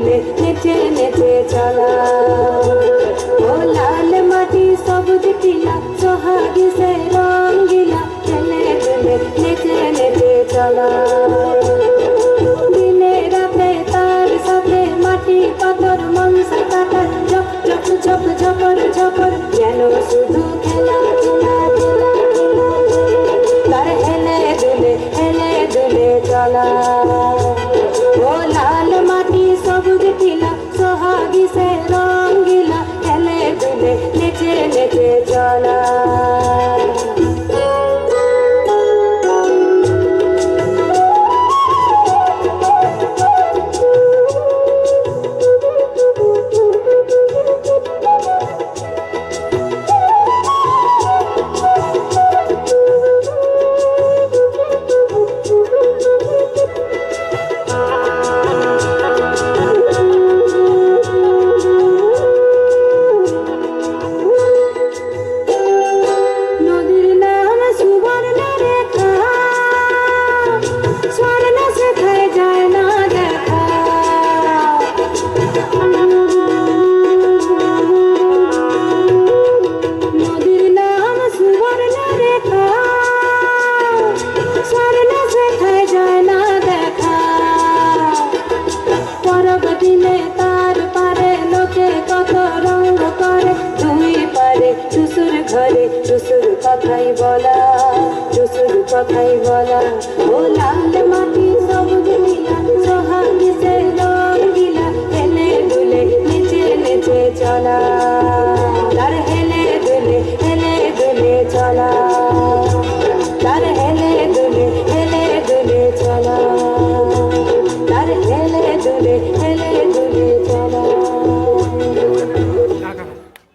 বলে নেচে নেচে চলা ও লাল মাটি সবুজ টিলা সোহাগি সে রঙ্গিলা খেলে দুলে নেচে নেচে চলা দিনে রাতে তার সাথে মাটি পাথর মন সাকাতার ঝপ ঝপ ঝপ যেন শুধু খেলা খেলা খেলা খেলা তার হেলে দুলে হেলে দুলে চলা কথাই বলা ও লাল মাটি